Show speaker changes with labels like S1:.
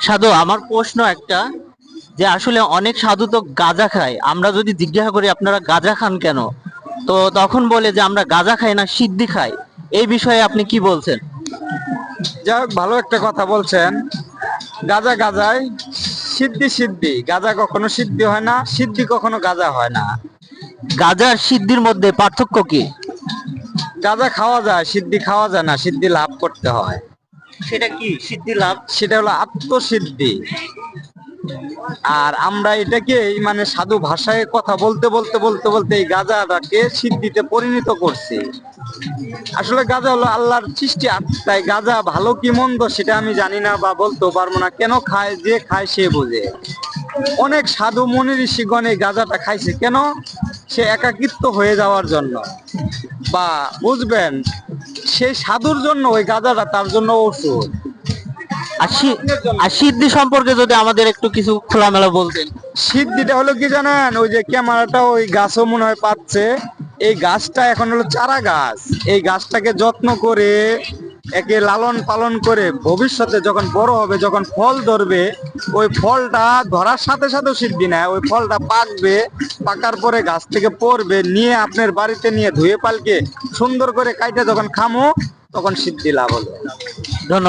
S1: সাধু আমার প্রশ্ন একটা যে আসলে অনেক সাধু তো গাঁজা খায়। আমরা যদি জিজ্ঞাসা করি আপনারা গাঁজা খান কেন? তো তখন বলে যে আমরা গাঁজা খাই না সিদ্ধি খাই। এই বিষয়ে আপনি কি বলছেন?
S2: যাই হোক ভালো একটা কথা বলছেন। গাজা গাজায় সিদ্ধি সিদ্ধি। গাজা কখনো সিদ্ধি হয় না সিদ্ধি কখনো গাজা হয় না।
S1: গাঁজার সিদ্ধির মধ্যে পার্থক্য কি?
S2: গাজা খাওয়া যায় সিদ্ধি খাওয়া যায় না সিদ্ধি লাভ করতে হয়।
S1: সেটা কি? সিদ্ধি লাভ?
S2: সেটা হলো আত্মসিদ্ধি। আর আমরা এটাকে মানে সাধু ভাষায় কথা বলতে বলতে বলতে বলতে এই গাজাটাকে সিদ্ধিতে পরিণত করছি। আসলে গাজা হলো আল্লাহর সৃষ্টি তাই গাজা ভালো কি মন্দ সেটা আমি জানি না বা বলতেও পারব না। কেন খায়, যে খায় সে বোঝে। অনেক সাধু মনি ঋষিগণ এই গাজাটা খাইছে। কেন? সে একাকিত্ব হয়ে যাওয়ার জন্য। বা বুঝবেন সেই সাধুর জন্য ওই গাজাটা তার জন্য ওষুধ।
S1: আর সিদ্ধি সম্পর্কে যদি আমাদের একটু কিছু খোলামেলা বলতেন।
S2: সিদ্ধিটা হলো কি জানেন? ওই যে ক্যামেরাটা ওই গাছও মনে হয় পাচ্ছে। এই গাছটা এখন হলো চারা গাছ। এই গাছটাকে যত্ন করে একে লালন পালন করে ভবিষ্যতে যখন বড় হবে, যখন ফল ধরবে, ওই ফলটা ধরার সাথে সাথে সিদ্ধি নেয়, ওই ফলটা পাকবে, পাকার পরে গাছ থেকে পড়বে, নিয়ে আপনার বাড়িতে নিয়ে ধুয়ে পালকে সুন্দর করে কাইটে যখন খামো, তখন সিদ্ধি লাভ হবে।
S1: ধন্যবাদ।